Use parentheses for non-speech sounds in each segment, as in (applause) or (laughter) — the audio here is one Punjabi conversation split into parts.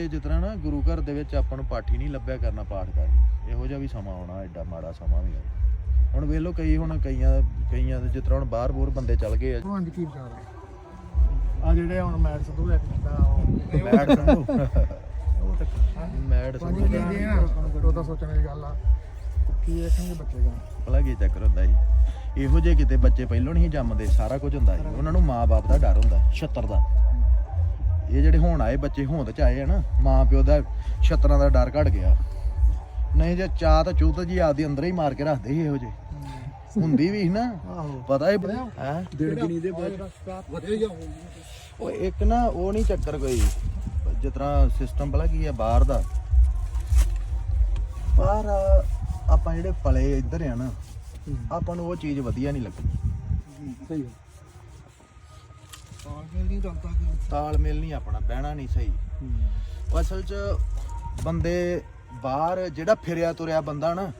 ਕਿਤੇ ਜਿਸ ਤਰ੍ਹਾਂ ਨਾ ਗੁਰੂ ਘਰ ਦੇ ਵਿੱਚ ਆਪਾਂ ਨੂੰ ਪਾਠੀ ਨਹੀਂ ਲੱਭਿਆ ਕਰਨਾ ਪਾਠ ਕਰਨੀ ਇਹੋ ਜਿਹਾ ਵੀ ਸਮਾਂ ਆਉਣਾ ਐਡਾ ਮਾੜਾ ਸਮਾਂ ਵੀ ਆਉਣਾ। ਹੁਣ ਵੇਖ ਲਓ ਕਈ ਹੁਣ ਕਈਆਂ ਕਈਆਂ ਦੇ ਜਿਸ ਤਰ੍ਹਾਂ ਹੁਣ ਬਾਹਰ ਬੂਰ ਬੰਦੇ ਚੱਲ ਗਏ ਆ। ਭਗਵਾਨ ਜੀ ਕੀ ਵਿਚਾਰ ਆ ਜਿਹੜੇ ਹੁਣ ਮੈਚ ਸਦੂ ਇੱਕ ਕੀਤਾ ਉਹ ਮੈਡ ਸੰਧੂ? ਉਹ ਤੱਕ ਮੈਡ ਪੰਜ ਸੰਧੂ ਕਹਿੰਦੇ ਆ ਉਹਦਾ ਸੋਚਣ ਦੀ ਗੱਲ ਆ। ਕੀ ਦੇਖਣਗੇ ਬੱਚੇ ਦਾ ਭਲਾ ਕੀ ਚੱਕਰ ਹੁੰਦਾ ਜੀ। ਇਹੋ ਜਿਹੇ ਕਿਤੇ ਬੱਚੇ ਪਹਿਲੋਂ ਨਹੀਂ ਜੰਮਦੇ ਸਾਰਾ ਕੁਝ ਹੁੰਦਾ ਸੀ। ਉਹਨਾਂ ਨੂੰ ਮਾਂ-ਬਾਪ ਦਾ ਡਰ ਹੁੰਦਾ ਛੱਤਰ ਦਾ। ਇਹ ਜਿਹੜੇ ਹੁਣ ਆਏ ਬੱਚੇ ਹੋਂਦ ਚ ਆਏ ਆ ਨਾ ਮਾਂ ਪਿਓ ਦਾ ਛੱਤਰਾਂ ਦਾ ਡਰ ਘਟ ਗਿਆ। ਨਹੀਂ ਜੇ ਚਾਹ ਤਾਂ ਚੂਤ ਜੀ ਆਪਦੀ ਅੰਦਰ ਹੀ ਮਾਰ ਕੇ ਰੱਖਦੇ ਸੀ ਇਹੋ ਜਿਹੇ। ਹੁੰਦੀ ਵੀ ਸੀ ਨਾ। ਪਤਾ ਹੀ ਹੈ? ਡੇਢ ਗਿਣੀ ਦੇ ਬਾਅਦ। ਵਧੇ ਜਾ ਉਹ ਇੱਕ ਨਾ ਉਹ ਨਹੀਂ ਚੱਕਰ ਕੋਈ। ਜਿਸ ਤਰ੍ਹਾਂ ਸਿਸਟਮ ਭਲਾ ਕੀ ਆ ਬਾਹਰ ਦਾ। ਬਾਹਰ ਆਪਾਂ ਜਿਹੜੇ ਪਲੇ ਇੱਧਰ ਆ ਨਾ ਆਪਾਂ ਨੂੰ ਉਹ ਚੀਜ਼ ਵਧੀਆ ਨਹੀਂ ਲੱਗਦੀ। ਸਹੀ ਹੈ ਤਾਂ ਨਹੀਂ ਤਾਲਮੇਲ ਨਹੀਂ ਆਪਣਾ ਬਹਿਣਾ ਨਹੀਂ ਸਹੀ। ਉਹ ਅਸਲ 'ਚ ਬੰਦੇ ਬਾਹਰ ਜਿਹੜਾ ਫਿਰਿਆ ਤੁਰਿਆ ਬੰਦਾ ਨਾ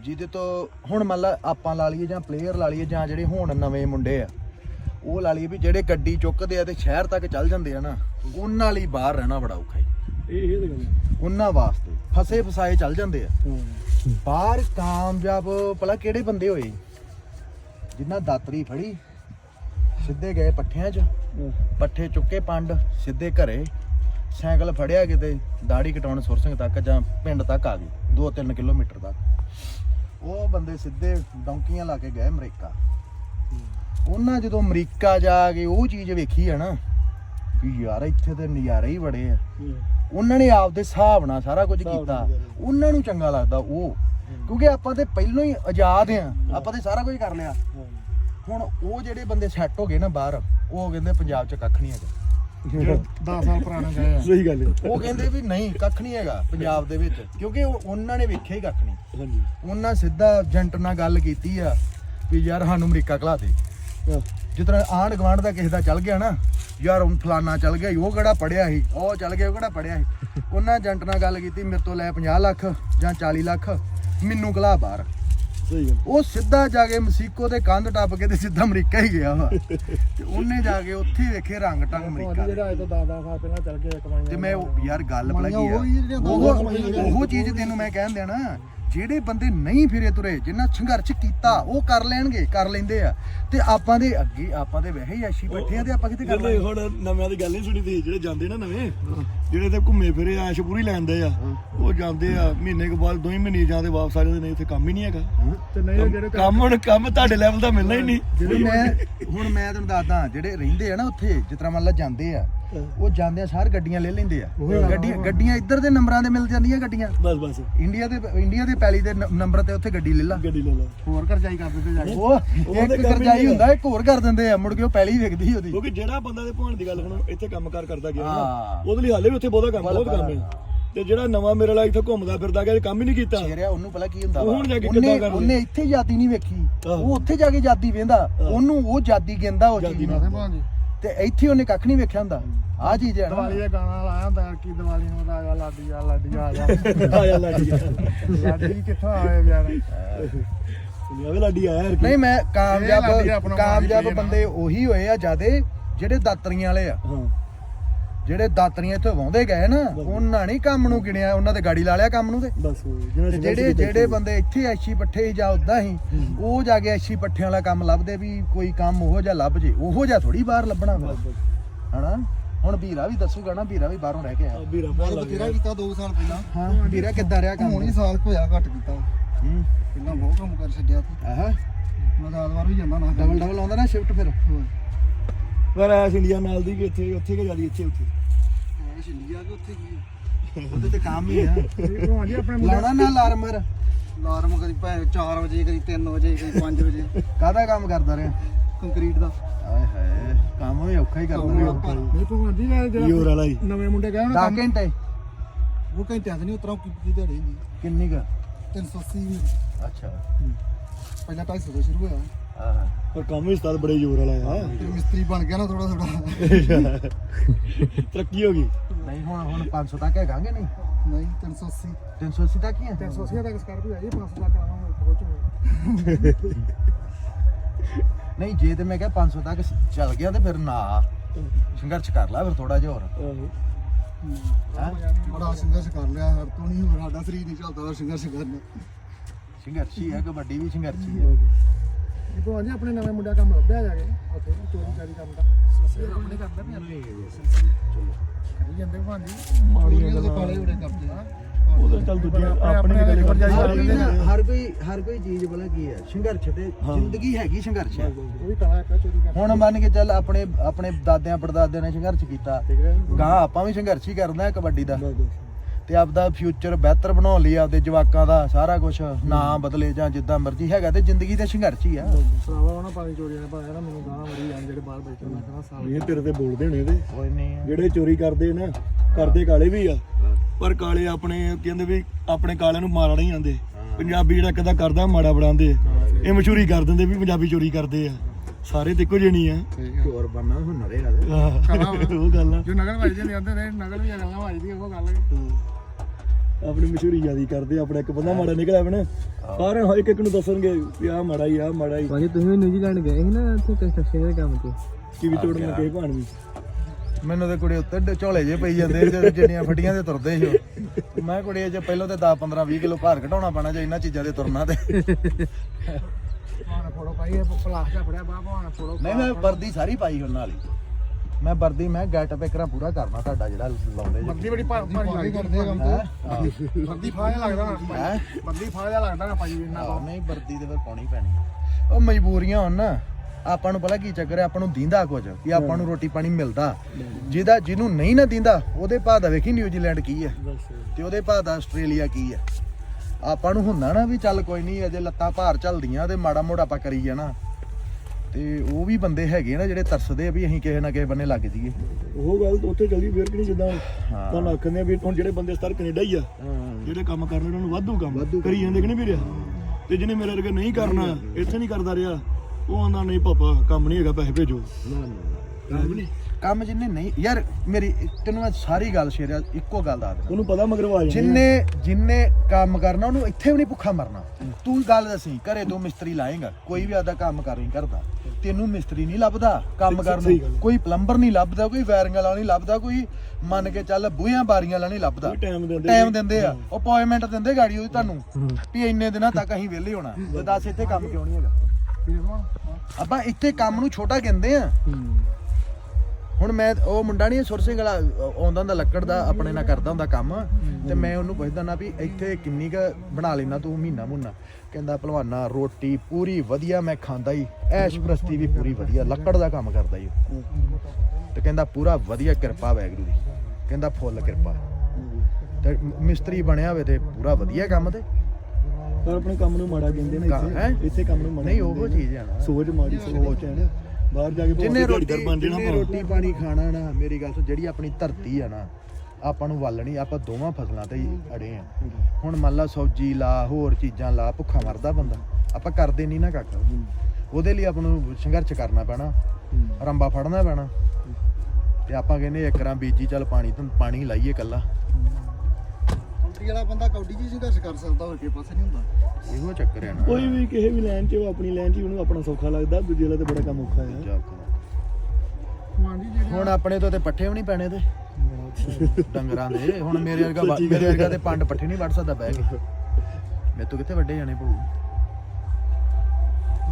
ਜਿਹਦੇ ਤੋਂ ਹੁਣ ਮੰਨ ਲਾ ਆਪਾਂ ਲਾ ਲਈਏ ਜਾਂ ਪਲੇਅਰ ਲਾ ਲਈਏ ਜਾਂ ਜਿਹੜੇ ਹੁਣ ਨਵੇਂ ਮੁੰਡੇ ਆ ਉਹ ਲਾ ਲਈਏ ਵੀ ਜਿਹੜੇ ਗੱਡੀ ਚੁੱਕਦੇ ਆ ਤੇ ਸ਼ਹਿਰ ਤੱਕ ਚੱਲ ਜਾਂਦੇ ਆ ਨਾ ਉਹਨਾਂ ਲਈ ਬਾਹਰ ਰਹਿਣਾ ਬੜਾ ਔਖਾ ਹੀ ਇਹ ਇਹ ਤਾਂ ਗੱਲ ਉਹਨਾਂ ਵਾਸਤੇ ਫਸੇ ਫਸਾਏ ਚੱਲ ਜਾਂਦੇ ਆ। ਬਾਹਰ ਕਾਮਯਾਬ ਭਲਾ ਕਿਹੜੇ ਬੰਦੇ ਹੋਏ? ਜਿਨ੍ਹਾਂ ਦਾਤਰੀ ਫੜੀ ਸਿੱਧੇ ਗਏ ਪੱਠਿਆਂ 'ਚ। ਪੱਠੇ ਚੁੱਕੇ ਪੰਡ ਸਿੱਧੇ ਘਰੇ। ਸਾਈਕਲ ਫੜਿਆ ਕਿਤੇ ਦਾੜੀ ਕਟਾਉਣ ਸੁਰ ਸਿੰਘ ਤੱਕ ਜਾਂ ਪਿੰਡ ਤੱਕ ਆ ਗਏ 2-3 ਕਿਲੋਮੀਟਰ ਤੱਕ। ਉਹ ਬੰਦੇ ਸਿੱਧੇ ਡੌਂਕੀਆਂ ਲਾ ਕੇ ਗਏ ਅਮਰੀਕਾ। ਉਹਨਾਂ ਜਦੋਂ ਅਮਰੀਕਾ ਜਾ ਕੇ ਉਹ ਚੀਜ਼ ਵੇਖੀ ਹੈ ਨਾ ਵੀ ਯਾਰ ਇੱਥੇ ਤੇ ਨਜ਼ਾਰੇ ਹੀ ਬੜੇ ਆ। ਉਹਨਾਂ ਨੇ ਆਪਦੇ ਹਿਸਾਬ ਨਾਲ ਸਾਰਾ ਕੁਝ ਕੀਤਾ। ਉਹਨਾਂ ਨੂੰ ਚੰਗਾ ਲੱਗਦਾ ਉਹ। ਕਿਉਂਕਿ ਆਪਾਂ ਤੇ ਪਹਿਲਾਂ ਹੀ ਆਜ਼ਾਦ ਆ ਆਪਾਂ ਤੇ ਸਾਰਾ ਕੁਝ ਕਰ ਲਿਆ। ਹੁਣ ਉਹ ਜਿਹੜੇ ਬੰਦੇ ਸੈੱਟ ਹੋ ਗਏ ਨਾ ਬਾਹਰ ਉਹ ਕਹਿੰਦੇ ਪੰਜਾਬ 'ਚ ਕੱਖ ਨਹੀਂ ਹੈਗਾ। 10 ਸਾਲ ਪੁਰਾਣੇ ਗਏ ਆ ਸਹੀ ਗੱਲ ਹੈ। ਉਹ ਕਹਿੰਦੇ ਵੀ ਨਹੀਂ ਕੱਖ ਨਹੀਂ ਹੈਗਾ ਪੰਜਾਬ ਦੇ ਵਿੱਚ ਕਿਉਂਕਿ ਉਹ- ਉਹਨਾਂ ਨੇ ਵੇਖਿਆ ਹੀ ਕੱਖ ਨਹੀਂ ਹਾਂਜੀ। ਉਹਨਾਂ ਸਿੱਧਾ ਏਜੰਟ ਨਾਲ ਗੱਲ ਕੀਤੀ ਆ ਵੀ ਯਾਰ ਸਾਨੂੰ ਅਮਰੀਕਾ ਘਲਾ ਦੇ। ਜਿਸ ਤਰ੍ਹਾਂ ਆਂਢ ਗੁਆਂਢ ਦਾ ਕਿਸੇ ਦਾ ਚੱਲ ਗਿਆ ਨਾ ਯਾਰ ਹੁਣ ਫਲਾਨਾ ਚੱਲ ਗਿਆ ਸੀ, ਉਹ ਕਿਹੜਾ ਪੜਿਆ ਸੀ ਉਹ ਚੱਲ ਗਿਆ ਉਹ ਕਿਹੜਾ ਪੜਿਆ ਸੀ। ਉਹਨਾਂ ਏਜੰਟ ਨਾਲ ਗੱਲ ਕੀਤੀ ਮੇਰੇ ਤੋਂ ਲੈ 50 ਲੱਖ ਜਾਂ 40 ਲੱਖ ਮੈਨੂੰ ਘਲਾ ਬਾਹਰ। ਸਹੀ ਗੱਲ। ਉਹ ਸਿੱਧਾ ਜਾ ਕੇ ਮਸੀਕੋ ਤੇ ਕੰਧ ਟੱਪ ਕੇ ਤੇ ਸਿੱਧਾ ਅਮਰੀਕਾ ਹੀ ਗਿਆ ਵਾ। ਤੇ ਉਹਨੇ ਜਾ ਕੇ ਉੱਥੇ ਵੇਖੇ ਰੰਗ ਟੰਗ ਅਮਰੀਕਾ ਦੇ। ਜਿਹੜਾ ਅੱਜ ਤੋਂ 10 10 ਸਾਲ ਪਹਿਲਾਂ ਚੱਲ ਕੇ ਕਮਾਈਆਂ ਤੇ ਮੈਂ ਉਹ- ਯਾਰ ਗੱਲ ਪਤਾ ਕੀ ਕਮਾਈਆਂ ਉਹੀ ਜਿਹੜੀਆਂ ਆ ਦੋ ਉਹ ਦੋ ਕਮਾਈਆਂ ਉਹ ਚੀਜ਼ ਤੈਨੂੰ ਮੈਂ ਕਹਿਣ ਦਿਆ ਨਾ ਜਿਹੜੇ ਬੰਦੇ ਨਹੀਂ ਫਿਰੇ ਤੁਰੇ ਜਿਨ੍ਹਾਂ ਸੰਘਰਸ਼ ਕੀਤਾ ਉਹ ਕਰ ਲੈਣਗੇ ਕਰ ਲੈਂਦੇ ਆ। ਤੇ ਆਪਾਂ ਦੇ ਅੱਗੇ ਆਪਾਂ ਦੇ ਵੈਸੇ ਹੀ ਆਸ਼ੀ ਬੈਠੇ ਆ ਤੇ ਆਪਾਂ ਕਿਤੇ ਕਰ ਜਿਹੜੇ ਲਾਂਗੇ? ਹੁਣ ਨਵਿਆਂ ਦੀ ਗੱਲ ਨਹੀਂ ਸੁਣੀ ਤੀ ਜਿਹੜੇ ਜਾਂਦੇ ਨਾ ਨਵੇਂ ਜਿਹੜੇ ਤੇ ਘੁੰਮੇ ਫਿਰੇ ਐਸ਼ ਪੂਰੀ ਲੈਂਦੇ ਆ ਉਹ ਜਾਂਦੇ ਆ ਮਹੀਨੇ ਕੁ ਬਾਅਦ ਦੋ ਹੀ ਮਹੀਨੇ ਜਾਂਦੇ ਵਾਪਸ ਆ ਜਾਂਦੇ ਨਹੀਂ ਉੱਥੇ ਕੰਮ ਹੀ ਨਹੀਂ ਹੈਗਾ। ਤੇ ਨਹੀਂ ਜਿਹੜੇ ਕੰਮ ਹੁਣ ਕੰਮ ਤੁਹਾਡੇ ਲੈਵਲ ਦਾ ਮਿਲਣਾ ਹੀ ਨਹੀਂ। ਜਿਹੜੇ ਮੈਂ ਹੁਣ ਮੈਂ ਤੁਹਾਨੂੰ ਦੱਸਦਾ ਜਿਹੜੇ ਰਹਿੰਦੇ ਆ ਨਾ ਉੱਥੇ ਜਿਸ ਤਰ੍ਹਾਂ ਮੰਨ ਲਾ ਜਾਂਦੇ ਆ ਉਹ ਜਾਂਦੇ ਆ ਸਾਰ ਗੱਡੀਆਂ ਲੈ ਲੈਂਦੇ ਆ। ਗੱਡੀਆਂ ਗੱਡੀਆਂ ਇੱਧਰ ਦੇ ਨੰਬਰਾਂ ਦੇ ਮਿਲ ਜਾਂਦੀਆਂ ਗੱਡੀਆਂ। ਬਸ ਬਸ। ਇੰਡੀਆ ਦੇ ਇੰਡੀਆ ਦੇ ਪੈਲੀ ਦੇ ਨੰਬਰ ਤੇ ਉੱਥੇ ਗੱਡੀ ਲੈ ਲਾ। ਗੱਡੀ ਲੈ ਲਾ। ਹੋਰ ਕਰਜਾਈ ਕਰ ਦਿੰਦੇ ਜਾ ਕੇ। ਉਹ ਇੱਕ ਕਰਜਾਈ ਹੁੰਦਾ ਇੱਕ ਹੋਰ ਕਰ ਦਿੰਦੇ ਆ ਮੁੜ ਕੇ ਉਹ ਪਹਿਲੀ ਵਿਕਦੀ ਉਹਦੀ। ਕਿਉਂਕਿ ਜਿਹੜਾ ਬੰਦਾ ਦੇ ਭਾਣ ਦੀ ਗੱਲ ਹੁਣ ਇੱਥੇ ਕੰਮ ਕਾਰ ਕਰਦਾ ਗਿਆ। ਨਾ ਉਹਦੇ ਲਈ ਹਾਲੇ ਵੀ ਉੱਥੇ ਬਹੁਤਾ ਕੰਮ ਬਹੁਤ ਕੰਮ ਹੈ ਤੇ ਜਿਹੜਾ ਨਵਾਂ ਮੇਰੇ ਵਾਲਾ ਇੱਥੇ ਘੁੰਮਦਾ ਫਿਰਦਾ ਗਿਆ ਕੰਮ ਹੀ ਨਹੀਂ ਕੀਤਾ। ਸ਼ੇਰਿਆ ਉਹਨੂੰ ਪਤਾ ਕੀ ਹੁੰਦਾ ਵਾ ਹੁਣ ਜਾ ਕੇ ਉਹਨੇ ਕਿੱਦਾਂ ਕਰਨੀ? ਉਹਨੇ ਇੱਥੇ ਜਾਤੀ ਨਹੀਂ ਵੇਖੀ। ਆਹੋ। ਉਹ ਉੱਥੇ ਜਾ ਕੇ ਜਾਤੀ ਵੇਂਦਾ। ਉਹਨੂੰ ਉਹ ਜਾਤੀ ਕਹਿੰਦਾ ਉਹ ਜਾਤੀ ਚੀਜ਼। ਨਾ ਨੂੰ ਭਾਂਜੀ ਤੇ ਇੱਥੇ ਉਹਨੇ ਕੱਖ ਨਹੀਂ ਵੇਖਿਆ ਹੁੰਦਾ। ਆਹ ਚੀਜ਼ ਹੈ ਦੀਵਾਲੀ ਨਾ ਦਾ ਗਾਣਾ ਲਾਇਆ ਹੁੰਦਾ ਕਿ ਦੀਵਾਲੀ ਨੂੰ ਤਾਂ ਆ ਜਾ ਲਾਡੀ ਆ ਲਾਡੀ ਆ ਜਾ। (laughs) ਆ ਜਾ ਲਾਡੀ ਲਾਡੀ ਕਿੱਥੋਂ ਆਏ ਯਾਰ ਸੁਣਿਆ ਵੇ ਲਾਡੀ ਆਇਆ ਯਾਰ ਨਹੀਂ ਮੈਂ ਇਹ ਕਾਮਯਾਬ ਆਪਣਾ ਕਾਮਯਾਬ ਬੰਦੇ ਉਹੀ ਹੋਏ ਆ ਜਿਆਦੇ ਜਿਹੜੇ ਦਾਤਰੀਆਂ ਵਾਲੇ ਆ। ਹਾਂ। ਜਿਹੜੇ ਦਾਤਰੀਆਂ ਇੱਥੇ ਵਾਉਂਦੇ ਗਏ ਨਾ ਉਹਨਾਂ ਨਹੀਂ ਕੰਮ ਨੂੰ ਗਿਣਿਆ ਉਹਨਾਂ ਤੇ ਗਾੜੀ ਲਾ ਲਿਆ ਕੰਮ ਨੂੰ ਤੇ। ਬਸ ਜਿਹੜਾ ਜਿਹੜੇ ਬੰਦੇ ਇੱਥੇ ਐਸ਼ੀ ਪੱਠੇ ਹੀ ਜਾਂ ਉਦਾਂ ਹੀ ਉਹ ਜਾ ਕੇ ਐਸ਼ੀ ਪੱਠਿਆਂ ਵਾਲਾ ਕੰਮ ਲੱਭਦੇ ਵੀ ਕੋਈ ਕੰਮ ਉਹੋ ਜਿਹਾ ਲੱਭ ਜੇ ਉਹੋ ਜਿਹਾ ਥੋੜੀ ਬਾਹਰ ਲੱਭਣਾ ਵਾ। ਹਨਾ? ਹੁਣ ਵੀਰਾ ਵੀ ਦੱਸੂਗਾ ਨਾ ਵੀਰਾ ਵੀ ਬਾਹਰੋਂ ਰਹਿ ਕੇ ਆਇਆ। ਵੀਰਾ ਭਾਣ ਲੱਗ ਬਤੇਰਾ ਕੀਤਾ 2 ਸਾਲ ਪਹਿਲਾਂ। ਹਾਂ ਵੀਰਾ ਕਿੱਦਾਂ ਰਿਹਾ ਕੰਮ? ਹੁਣ ਹੀ ਸਾਲ ਹੋਇਆ ਘੱਟ ਕੀਤਾ। ਹੂੰ। ਪਹਿਲਾਂ ਬਹੁਤ ਕੰਮ ਕਰ ਛੱਡਿਆ ਤੇ ਆਹਾ। ਮੈਂ ਤਾਂ ਆਦਵਾਰ ਵੀ ਜਾਂਦਾ ਨਾ। ਡਬਲ ਡਬਲ ਆਉਂਦਾ ਨਾ ਸ਼ਿਫਟ ਫਿਰ? ਪਰ ਐਸ ਇੰਡੀਆ ਨਾਲ ਦੀ ਕਿ ਇੱਥੇ ਉੱਥੇ ਕਿ ਜਾਂਦੀ ਇੱਥੇ ਉੱਥੇ? ਐ ਛਿੰਡੀਆ ਕਿ ਉੱਥੇ ਕੀ ਉਹਦੇ ਤੇ ਕੰਮ ਹੀ ਆ। ਇਹ ਭਾਂਜੀ ਆਪਣੇ ਲਾਉਣਾ ਨਾ ਅਲਾਰਮਰ। ਅਲਾਰਮ ਕਦੀ ਭੈਣ 4 ਵਜੇ ਕਦੀ 3 ਵਜੇ ਕਦੀ 5 ਵਜੇ। ਕਾਹਦਾ ਕੰਮ ਕਰਦਾ ਰਿਹਾ? ਕੰਕਰੀਟ ਦਾ। ਆਏ ਹਾਏ ਕੰਮ ਵੀ ਔਖਾ ਹੀ ਕਰਦਾ ਰਿਹਾ। ਨਹੀਂ ਭਗਵਾਨ ਜੀ ਮੈਂ ਯੂਰ ਵਾਲਾ ਹੀ। ਨਵੇਂ ਮੁੰਡੇ ਗਏ ਨਾ 10 ਘੰਟੇ। ਉਹ ਘੰਟਿਆਂ ਤੇ ਨਹੀਂ ਉਤਰਾ ਕੀ ਦਿਹਾੜੀ ਹੁੰਦੀ? ਕਿੰਨੀ ਕ? 380 ਅੱਛਾ। ਪਹਿਲਾਂ 250 ਤੋਂ ਸ਼ੁਰੂ ਹੋਇਆ। ਪਰ ਕੰਮ ਵੀ ਉਸਤਾਦ ਬੜੇ ਜ਼ੋਰ ਵਾਲਾ ਆ ਮਿਸਤਰੀ ਬਣ ਗਿਆ ਨਾ ਥੋੜਾ ਥੋੜਾ ਤਰੱਕੀ ਹੋ ਗਈ। ਨਹੀਂ ਹੁਣ ਹੁਣ 500 ਤੱਕ ਹੈਗਾਗੇ ਨਹੀਂ? ਨਹੀਂ 380 380 ਤੱਕ ਹੀ ਆ 380 ਤੱਕ ਸਕਾਰਪੀਓ ਆਈ 500 ਤੱਕ ਆਵਾਂਗੇ ਪਹੁੰਚੂਗੇ ਨਹੀਂ ਜੇ ਤੇ ਮੈਂ ਕਿਹਾ 500 ਤੱਕ ਚੱਲ ਗਿਆ ਤੇ ਫਿਰ ਨਾ। ਸੰਘਰਸ਼ ਕਰ ਲੈ ਫਿਰ ਥੋੜਾ ਜਿਹਾ ਹੋਰ। ਬੜਾ ਸੰਘਰਸ਼ ਕਰ ਲਿਆ ਹਰ ਤੋਂ ਨਹੀਂ ਹੋਰ ਸਾਡਾ ਸਰੀਰ ਨਹੀਂ ਚੱਲਦਾ ਵਾ ਸੰਘਰਸ਼ ਕਰਨ। ਸੰਘਰਸ਼ੀ ਹੈ ਕਬੱਡੀ ਵੀ ਸੰਘਰਸ਼ੀ ਹੈ ਇਹ ਭਾਜੀ ਆਪਣੇ ਨਵੇਂ ਮੁੰਡਾ ਕੰਮ ਲੱਭਿਆ ਜਾ ਕੇ। ਉੱਥੇ ਚੋਰੀ ਚਾਰੀ ਕੰਮ ਦਾ। ਆਪਣੇ ਕਰਦਾ ਵੀ ਕਰੀ ਜਾਂਦੇ ਭਾਜੀ। ਮਾੜੀਆਂ ਗੱਲਾਂ। ਕਾਲੇ ਬੜੇ ਕਰਦੇ ਆ। ਉਹਦੇ ਚੱਲ ਦੂਜੀਆਂ ਆਪਣੇ- ਗੱਲ ਕੋਈ ਨੇ। ਨਾ। ਹਰ ਕੋਈ ਹਰ ਕੋਈ ਚੀਜ਼ ਬਲਾ ਕੀ ਹੈ? ਸੰਘਰਸ਼ ਤੇ ਹਾਂ। ਜ਼ਿੰਦਗੀ ਹੈਗੀ ਸੰਘਰਸ਼। ਹੈ ਉਹ ਵੀ ਕਲਾ ਇੱਕ ਚੋਰੀ ਕਰ ਹੁਣ ਮੰਨ ਕੇ ਚੱਲ ਆਪਣੇ ਆਪਣੇ ਦਾਦਿਆਂ ਪੜਦਾਦਿਆਂ ਨੇ ਸੰਘਰਸ਼ ਕੀਤਾ। ਗਾਂ ਆਪਾਂ ਵੀ ਸੰਘਰਸ਼ ਹੀ ਕਰਨਾ ਹੈ ਕਬੱਡੀ ਦਾ। ਤੇ ਆਪਦਾ ਫਿਊਚਰ ਬਿਹਤਰ ਬਣਾਉਣ ਲਈ ਆਪਦੇ ਜਵਾਕਾਂ ਦਾ ਸਾਰਾ ਕੁਝ ਨਾਂ ਬਦਲੇ ਜਾਂ ਜਿੱਦਾਂ ਮਰਜ਼ੀ ਹੈਗਾ ਤੇ ਜ਼ਿੰਦਗੀ ਤੇ ਸੰਘਰਸ਼ ਹੀ ਆ। ਸਰਾਵਾ ਉਹਨਾਂ ਪਾਣੀ ਚੋਰੀ ਨੇ ਪਾਇਆ ਨਾ ਮੈਨੂੰ ਗਾਂ ਮਰੀ ਜਾਂਦੇ ਜਿਹੜੇ ਬਾਹਰ ਬੈਠੇ ਮੈਂ ਕਹਿੰਦਾ ਸਾਲ। ਇਹ ਤੇਰੇ ਤੇ ਬੋਲਦੇ ਹੋਣੇ ਕੋਈ ਨਹੀਂ। ਜਿਹੜੇ ਚੋਰੀ ਕਰਦੇ ਨਾ ਕਰਦੇ ਕਾਲੇ ਵੀ ਆ। ਪਰ ਕਾਲੇ ਆਪਣੇ ਕਹਿੰਦੇ ਵੀ ਆਪਣੇ ਕਾਲਿਆਂ ਨੂੰ ਮਾਰਨਾ ਹੀ। ਆਂਦੇ ਪੰਜਾਬੀ ਜਿਹੜਾ ਕਦਾ ਕਰਦਾ ਮਾੜਾ ਬਣਾਉਂਦੇ। ਇਹ ਮਸ਼ਹੂਰੀ ਕਰ ਦਿੰਦੇ ਵੀ ਪੰਜਾਬੀ ਚੋਰੀ ਕਰਦੇ ਆ। ਸਾਰੇ ਤੇ ਜਿਹੇ ਨਹੀਂ ਆ। ਚੋਰ ਬਣਨਾ ਹੁਨਰ ਹੈਗਾ ਤੇ ਆਹ, ਉਹ ਗੱਲ ਆ। ਜੋ ਨਗਰ ਵਾਜਦੇ ਨਹੀਂ ਆਉਂਦੇ ਨੇ ਨਗਰ ਵੀ ਗੱਲਾਂ ਵਾਜਦੀ ਉਹ ਗੱਲ ਆਪਣੀ ਮਸ਼ਹੂਰੀ ਯਾਦੀ ਕਰਦੇ ਆਪਣਾ ਇੱਕ ਬੰਦਾ ਮਾੜਾ ਨਿਕਲਿਆ ਆਪਣਾ। ਸਾਰੇ ਹਰ ਇੱਕ ਇੱਕ ਨੂੰ ਦੱਸਣਗੇ ਵੀ ਆਹ ਮਾੜਾ ਹੀ ਆਹ ਮਾੜਾ ਹੀ। ਭਾਜੀ ਤੁਸੀਂ ਵੀ ਨਿਊਜ਼ੀਲੈਂਡ ਗਏ ਸੀ ਨਾ ਉੱਥੇ ਕੰਸਟਰਕਸ਼ਨ ਦੇ ਕੰਮ ਤੇ? ਕੀ ਵੀ ਤੋੜਨ ਲੱਗੇ ਭਾਣ ਵੀ ਮੈਨੂੰ ਤੇ ਕੁੜੀ ਉੱਤੇ ਝੋਲੇ ਜੇ ਪਈ ਜਾਂਦੇ ਜਦੋਂ ਜਿੰਨੀਆਂ ਫੱਟੀਆਂ ਤੇ ਤੁਰਦੇ ਸੀ ਉਹ। ਮੈਂ ਕੁੜੀ ਜੇ ਪਹਿਲਾਂ ਤੇ 10 15 20 ਕਿਲੋ ਭਾਰ ਘਟਾਉਣਾ ਪੈਣਾ ਜੇ ਇਹਨਾਂ ਚੀਜ਼ਾਂ ਦੇ ਤੁਰਨਾ ਤੇ। ਭਾਣ ਪਲਾਸ ਦਾ ਫੜਿਆ ਭਾਣ ਨਹੀਂ ਮੈਂ ਵਰਦੀ ਸਾਰੀ ਪਾਈ ਹੁਣ ਨਾਲ ਹੀ ਮੈਂ ਵਰਦੀ ਮੈਂ ਗੈਟ ਪੇਕਰਾਂ ਪੂਰਾ ਕਰਨਾ ਤੁਹਾਡਾ ਜਿਹੜਾ ਲਾਉਂਦੇ ਜੀ। ਬੰਦੀ ਬੜੀ ਭਾਰੀ ਭਾਰੀ ਕਰਦੇ ਆ ਕੰਮ ਹੈਂ? ਬੰਦੀ ਫਾਇਆ ਲੱਗਦਾ ਨਾ ਹੈਂ? ਬੰਦੀ ਫਾਇਆ ਲੱਗਦਾ ਨਾ ਪਾਈ ਇਹਨਾਂ ਆਹ, ਨਹੀਂ ਵਰਦੀ ਤੇ ਫਿਰ ਪਾਉਣੀ ਪੈਣੀ। ਉਹ ਮਜਬੂਰੀਆਂ ਹੋਣ ਨਾ। ਆਪਾਂ ਨੂੰ ਪਤਾ ਕੀ ਚੱਕਰ ਹੈ ਆਪਾਂ ਨੂੰ ਦੀਂਦਾ ਕੁਝ ਕਿ ਆਪਾਂ ਨੂੰ ਰੋਟੀ ਪਾਣੀ ਮਿਲਦਾ। ਜਿਹਦਾ ਜਿਹਨੂੰ ਨਹੀਂ ਨਾ ਦੀਂਦਾ ਉਹਦੇ ਭਾਅ ਦਾ ਵੇਖੀ ਨਿਊਜ਼ੀਲੈਂਡ ਕੀ ਹੈ? ਤੇ ਉਹਦੇ ਭਾਅ ਦਾ ਆਸਟ੍ਰੇਲੀਆ ਕੀ ਹੈ? ਆਪਾਂ ਨੂੰ ਹੁੰਦਾ ਨਾ ਵੀ ਚੱਲ ਕੋਈ ਨਹੀਂ ਅਜੇ ਲੱਤਾਂ ਭਾਰ ਚੱਲਦੀਆਂ ਤੇ ਮਾੜਾ ਮੋੜਾ ਆਪਾਂ ਕਰੀ ਜਾਣਾ। ਤੇ ਉਹ ਵੀ ਬੰਦੇ ਹੈਗੇ ਨਾ ਜਿਹੜੇ ਤਰਸਦੇ ਆ ਵੀ ਅਸੀਂ ਕਿਸੇ ਨਾ ਕਿਸੇ ਬੰਨੇ ਲੱਗ ਜਾਈਏ। ਉਹ ਗੱਲ ਉੱਥੇ ਚੱਲੀ ਫੇਰ ਕਿ ਨਹੀਂ ਜਿੱਦਾਂ। ਤੁਹਾਨੂੰ ਆਖਦੇ ਆ ਵੀ ਹੁਣ ਜਿਹੜੇ ਬੰਦੇ ਸਤਰ ਕੈਨੇਡਾ ਹੀ ਆ ਜਿਹੜੇ ਕੰਮ ਕਰਨ ਉਹਨਾਂ ਨੂੰ ਵਾਧੂ ਕੰਮ ਕਰੀ ਜਾਂਦੇ ਕਿ ਨਹੀਂ ਵੀਰਿਆ ਤੇ ਜਿਹਨੇ ਮੇਰੇ ਵਰਗੇ ਨਹੀਂ ਕਰਨਾ ਇੱਥੇ ਨਹੀਂ ਕਰਦਾ ਰਿਹਾ ਉਹ ਆਂਦਾ ਨਹੀਂ ਪਾਪਾ ਕੰਮ ਨਹੀਂ ਹੈਗਾ ਪੈਸੇ ਭੇਜੋ। ਕੰਮ ਜਿੰਨੇ ਨਹੀਂ ਯਾਰ ਮੇਰੀ ਤੈਨੂੰ ਮੈਂ ਸਾਰੀ ਗੱਲ ਸ਼ੇਰਿਆ ਇੱਕੋ ਗੱਲ ਦੱਸ ਦਿੰਦਾ। ਉਹਨੂੰ ਪਤਾ ਮਗਰ ਆ ਜਾਣੇ ਜਿੰਨੇ ਜਿੰਨੇ ਕੰਮ ਕਰਨਾ ਉਹਨੂੰ ਇੱਥੇ ਵੀ ਨਹੀਂ ਭੁੱਖਾ ਮਰਨਾ। ਤੂੰ ਗੱਲ ਦੱਸੀ ਘਰੇ ਤੂੰ ਮਿਸਤਰੀ ਲਾਏਗਾ ਕੋਈ ਵੀ ਆਦਾ ਕੰਮ ਕਰ ਨਹੀਂ ਕਰਦਾ। ਤੈਨੂੰ ਮਿਸਤਰੀ ਨਹੀਂ ਲੱਭਦਾ ਕੰਮ ਕਰਨ ਸਹੀ ਗੱਲ ਨੂੰ। ਕੋਈ ਪਲੰਬਰ ਨਹੀਂ ਲੱਭਦਾ ਕੋਈ ਵਾਇਰਿੰਗ ਵਾਲਾ ਨਹੀਂ ਲੱਭਦਾ ਕੋਈ ਮੰਨ ਕੇ ਚੱਲ ਬੂਹਿਆਂ ਬਾਰੀਆਂ ਵਾਲਾ ਨਹੀਂ ਲੱਭਦਾ। ਕੋਈ ਟਾਈਮ ਦਿੰਦੇ ਟਾਈਮ ਦਿੰਦੇ ਆ। ਅਪਾਇੰਟਮੈਂਟ ਦਿੰਦੇ ਗਾੜੀ ਉਹਦੀ ਤੁਹਾਨੂੰ। ਵੀ ਇੰਨੇ ਦਿਨਾਂ ਤੱਕ ਅਸੀਂ ਵਿਹਲੇ ਹੋਣਾ। ਤੇ ਦੱਸ ਇੱਥੇ ਕੰਮ ਕਿਉਂ ਨਹੀਂ ਹੈਗਾ? ਆਪਾਂ ਇੱਥੇ ਕੰਮ ਨੂੰ ਛੋਟਾ ਕਹਿੰਦੇ ਆ। ਹੁਣ ਮੈਂ ਉਹ ਮੁੰਡਾ ਨਹੀਂ ਸੁਰ ਸਿੰਘ ਵਾਲਾ ਆਉਂਦਾ ਹੁੰਦਾ ਲੱਕੜ ਦਾ ਆਪਣੇ ਨਾਲ ਕਰਦਾ ਹੁੰਦਾ ਕੰਮ ਤੇ ਮੈਂ ਉਹਨੂੰ ਪੁੱਛਦਾ ਨਾ ਵੀ ਇੱਥੇ ਕਿੰਨੀ ਕ ਬਣਾ ਲੈਣਾ ਤੂੰ ਮਹੀਨਾ ਮੁੰਨਾ? ਕਹਿੰਦਾ ਭਲਵਾਨਾ ਰੋਟੀ ਪੂਰੀ ਵਧੀਆ ਮੈਂ ਖਾਂਦਾ ਹੀ ਐਸ਼ ਪ੍ਰਸਤੀ ਵੀ ਪੂਰੀ ਵਧੀਆ ਲੱਕੜ ਦਾ ਕੰਮ ਕਰਦਾ ਹੀ ਤੇ ਕਹਿੰਦਾ ਪੂਰਾ ਵਧੀਆ ਕਿਰਪਾ ਵੈਗਰੂ ਦੀ। ਕਹਿੰਦਾ ਫੁੱਲ ਕਿਰਪਾ। ਤੇ ਮਿਸਤਰੀ ਬਣਿਆ ਹੋਵੇ ਤੇ ਪੂਰਾ ਵਧੀਆ ਕੰਮ ਤੇ। ਪਰ ਆਪਣੇ ਕੰਮ ਨੂੰ ਮਾੜਾ ਕਹਿੰਦੇ ਨੇ? ਇੱਥੇ। ਇੱਥੇ ਕੰਮ ਨੂੰ ਮਾੜਾ ਨਹੀਂ ਉਹ। ਚੀਜ਼ ਆ ਨਾ। ਸੋਚ ਮਾੜੀ ਸੋਚ ਹੈ ਨਾ ਬਾਹਰ ਜਾ ਕੇ ਜਿੰਨੇ ਰੋਟੀ ਜਿੰਨੇ। ਰੋਟੀ ਪਾਣੀ ਖਾਣਾ ਨਾ ਮੇਰੀ ਗੱਲ ਸੁਣ ਜਿਹੜੀ ਆਪਣੀ ਧਰਤੀ ਆ ਨਾ ਆਪਾਂ ਨੂੰ ਵਾਲਣੀ ਆਪਾਂ ਦੋਵਾਂ ਫਸਲਾਂ ਤੇ ਹੀ ਅੜੇ ਆ। ਹੁਣ ਮੰਨ ਲਾ ਸਬਜ਼ੀ ਲਾ ਹੋਰ ਚੀਜ਼ਾਂ ਲਾ ਭੁੱਖਾ ਮਰਦਾ ਬੰਦਾ। ਆਪਾਂ ਕਰਦੇ ਨਹੀਂ ਨਾ ਕੱਖ। ਉਹਦੇ ਲਈ ਆਪਾਂ ਨੂੰ ਸੰਘਰਸ਼ ਕਰਨਾ ਪੈਣਾ। ਰੰਬਾ ਫੜਨਾ ਪੈਣਾ। ਤੇ ਆਪਾਂ ਕਹਿੰਦੇ ਇੱਕ ਰਾਂ ਬੀਜੀ ਚੱਲ ਪਾਣੀ ਤੋਂ ਪਾਣੀ ਲਾਈਏ ਕੱਲਾ ਕੌਡੀ ਵਾਲਾ ਬੰਦਾ ਕੌਡੀ ਜੀ ਸੰਘਰਸ਼ ਕਰ ਸਕਦਾ ਹੋਰ ਕਿਸੇ ਪਾਸੇ ਨਹੀਂ ਹੁੰਦਾ। ਇਹੋ ਚੱਕਰ ਹੈ ਨਾ। ਕੋਈ ਵੀ ਕਿਸੇ ਵੀ ਲਾਈਨ 'ਚ ਉਹ ਆਪਣੀ ਲਾਈਨ 'ਚ ਹੀ ਉਹਨੂੰ ਆਪਣਾ ਸੌਖਾ ਲੱਗਦਾ ਦੂਜੇ ਵਾਲਾ ਤੇ ਬੜਾ ਕੰਮ ਔਖਾ ਹੈ। ਹਾਂਜੀ ਜਿਹੜੇ ਹੁਣ ਆਪਣੇ ਤੋਂ ਤੇ ਪੱਠੇ ਵੀ ਨਹੀਂ ਪੈਣੇ ਤੇ। ਡੰਗਰਾਂ ਦੇ। ਹੁਣ ਮੇਰੇ ਵਰਗਾ ਵਾ- ਮੇਰੇ ਵਰਗਾ ਤੇ ਪੰਡ ਪੱਠੇ ਨਹੀਂ ਵੱਢ ਸਕਦਾ ਬਹਿ ਕੇ। ਮੇਰੇ ਤੋਂ ਕਿੱਥੇ ਵੱਡੇ ਜਾਣੇ ਪਊ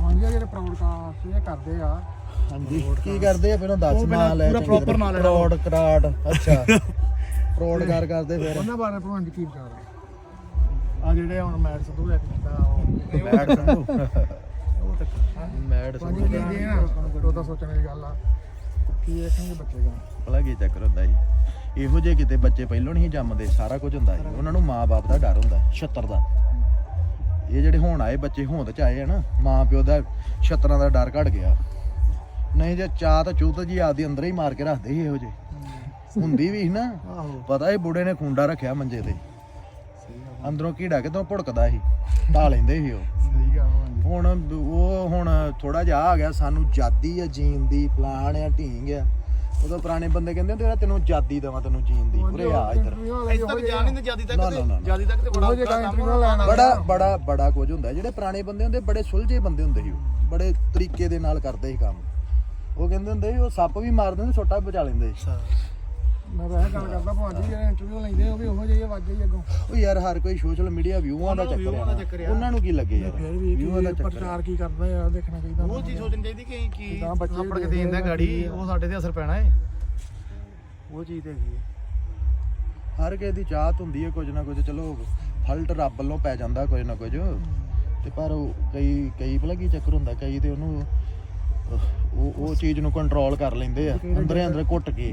ਹਾਂਜੀ ਜਿਹੜੇ ਪ੍ਰੋਡਕਾਸਟ ਇਹ ਕਰਦੇ ਆ। ਹਾਂਜੀ। ਕੀ ਕਰਦੇ ਆ? ਪਹਿਲਾਂ ਦੱਸ ਉਹ ਪਹਿਲਾਂ ਨਾਂ ਲੈ ਪੂਰਾ proper। ਨਾਂ ਲੈਣਾ। ਪ੍ਰੋਡ ਕਰਾਟ ਅੱਛਾ। ਪ੍ਰੋਡ ਕਰ ਕਰਦੇ ਫਿਰ। ਉਹਨਾਂ ਬਾਰੇ ਭਲਵਾਨ ਜੀ ਕੀ ਵਿਚਾਰ ਆ ਆ ਜਿਹੜੇ ਹੁਣ ਸਦੂ ਇੱਕ ਦਾ ਉਹ ਮੈਡ ਸੰਧੂ। ਉਹ ਤੱਕ ਮੈਡ ਹਾਂਜੀ ਸੰਧੂ ਆ ਉਹਦਾ ਸੋਚਣ ਵਾਲੀ ਗੱਲ ਆ ਕੀ ਦੇਖਣਗੇ ਬੱਚੇ ਦਾ ਭਲਾ ਕੀ ਚੱਕਰ ਹੁੰਦਾ ਜੀ? ਇਹੋ ਜਿਹੇ ਕਿਤੇ ਬੱਚੇ ਪਹਿਲੋਂ ਨਹੀਂ ਜੰਮਦੇ ਸਾਰਾ ਕੁਝ ਹੁੰਦਾ ਜੀ। ਉਹਨਾਂ ਨੂੰ ਮਾਂ-ਬਾਪ ਦਾ ਡਰ ਹੁੰਦਾ ਛੱਤਰ ਦਾ। ਇਹ ਜਿਹੜੇ ਹੁਣ ਆਏ ਬੱਚੇ ਹੋਂਦ ਚ ਆਏ ਆ ਨਾ ਮਾਂ ਪਿਓ ਦਾ ਛੱਤਰਾਂ ਦਾ ਡਰ ਘਟ ਗਿਆ। ਨਹੀਂ ਜੇ ਚਾਹ ਤਾਂ ਚੂਤ ਜੀ ਆਪਦੀ ਅੰਦਰ ਹੀ ਮਾਰ ਕੇ ਰੱਖਦੇ ਸੀ ਇਹੋ ਜਿਹੇ। ਹੁੰਦੀ ਵੀ ਸੀ ਨਾ। ਆਹੋ। ਪਤਾ ਇਹ ਬੁੜੇ ਨੇ ਖੁੰਡਾ ਰੱਖਿਆ ਮੰਜੇ ਤੇ। ਅੰਦਰੋਂ ਕੀੜਾ ਕਿਤੋਂ ਭੁੜਕਦਾ ਸੀ। ਢਾ ਲੈਂਦੇ ਸੀ ਉਹ। ਸਹੀ ਗੱਲ ਹੁਣ ਉਹ ਹੁਣ ਥੋੜਾ ਜਿਹਾ ਆ ਗਿਆ ਸਾਨੂੰ ਜਾਦੀ ਆ ਜੀਣ ਦੀ ਪਲਾਨ ਆ ਢੀਂਗ ਆ। ਉਦੋਂ ਪੁਰਾਣੇ ਬੰਦੇ ਕਹਿੰਦੇ ਹੁੰਦੇ ਆ ਤੈਨੂੰ ਜਾਦੀ ਦੇਵਾਂ ਤੈਨੂੰ ਜੀਣ ਦੀ। ਉਰੇ ਆ ਇੱਧਰ। ਇੱਥੇ ਤੱਕ ਜਾ ਨਹੀਂ ਜਿਆਦੀ ਨਾ ਨਾ ਨਾ ਜਿਆਦੀ ਤੱਕ ਤੇ ਉਹ ਜਿਹੜਾ ਇੰਟਰਵਿਊ ਲੈਣਾ ਬੜਾ ਬੜਾ ਬੜਾ ਕੁਝ ਹੁੰਦਾ। ਜਿਹੜੇ ਪੁਰਾਣੇ ਬੰਦੇ ਹੁੰਦੇ ਬੜੇ ਸੁਲਝੇ ਬੰਦੇ ਹੁੰਦੇ ਸੀ ਉਹ। ਬੜੇ ਤਰੀਕੇ ਦੇ ਨਾਲ ਕਰਦੇ ਸੀ ਕੰਮ। ਉਹ ਕਹਿੰਦੇ ਹੁੰਦੇ ਸੀ ਉਹ ਸੱਪ ਵੀ ਮਾਰ ਦਿੰਦੇ ਛੋਟਾ ਵੀ ਬਚਾ ਲੈਂਦੇ ਸੀ। ਮੈਂ ਤਾਂ ਇਹ ਗੱਲ ਕਰਦਾ ਭਾਜੀ ਜਿਹੜੇ ਇੰਟਰਵਿਊ ਲੈਂਦੇ ਉਹ ਵੀ ਉਹੋ ਜਿਹੇ ਵਾਜੇ ਹੀ ਅੱਗੋਂ। ਉਹ ਯਾਰ ਹਰ ਕੋਈ ਸੋਸ਼ਲ ਮੀਡੀਆ ਵਿਊਆਂ ਦਾ ਚੱਕਰ ਆ ਉਹਨਾਂ ਨੂੰ ਕੀ ਲੱਗੇ ਯਾਰ? ਫਿਰ ਵੀ ਵਿਊਆਂ ਦਾ ਕੀ ਚੱਕਰ ਆ। ਪ੍ਰਚਾਰ ਕੀ ਕਰਦਾ ਆ ਦੇਖਣਾ ਚਾਹੀਦਾ ਉਹ ਚੀਜ਼ ਸੋਚਣੀ ਚਾਹੀਦੀ ਕਿ ਅਸੀਂ ਕੀ ਜਿੱਦਾਂ ਬੱਚੇ ਆਪੜ ਕੇ ਦੇਖਦੇ ਦੇਣ ਦਾ ਆ ਗਾੜੀ ਕੀ ਆ। ਉਹ ਸਾਡੇ ਤੇ ਅਸਰ ਪੈਣਾ ਏ। ਉਹ ਚੀਜ਼ ਤੇ ਹੈਗੀ ਹੈ ਹਰ ਕਿਸੇ ਦੀ ਚਾਹਤ ਹੁੰਦੀ ਹੈ ਕੁਝ ਨਾ ਕੁਝ ਚਲੋ ਫਲਟ ਰੱਬ ਵੱਲੋਂ ਪੈ ਜਾਂਦਾ ਕੁਝ ਨਾ ਕੁਝ। ਤੇ ਪਰ ਉਹ ਕਈ ਕਈ ਭਲਾ ਕੀ ਚੱਕਰ ਹੁੰਦਾ ਕਈ ਤੇ ਉਹਨੂੰ ਉਹ ਉਹ ਚੀਜ਼ ਨੂੰ ਕੰਟਰੋਲ ਕਰ ਲੈਂਦੇ ਆ। ਅੰਦਰੇ ਅੰਦਰ ਘੁੱਟ ਕੇ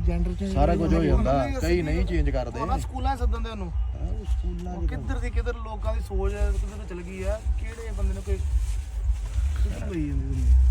ਸਾਰਾ ਕੁਝ ਹੋ ਜਾਂਦਾ। ਕਈ ਨਹੀਂ ਚੇਂਜ ਕਰਦੇ। ਉਹਨਾਂ ਸਕੂਲਾਂ ਸੱਦਣ ਦੇ ਉਹਨੂੰ। ਸਕੂਲਾਂ ਕਿੱਧਰ ਦੀ ਕਿੱਧਰ ਲੋਕਾਂ ਦੀ ਸੋਚ ਕਿੱਧਰ ਚਲ ਗਈ ਆ ਕਿਹੜੇ ਬੰਦੇ ਨੂੰ ਕੋਈ ਕਿੱਧਰ ਲਈ ਜਾਂਦੀ ਦੁਨੀਆ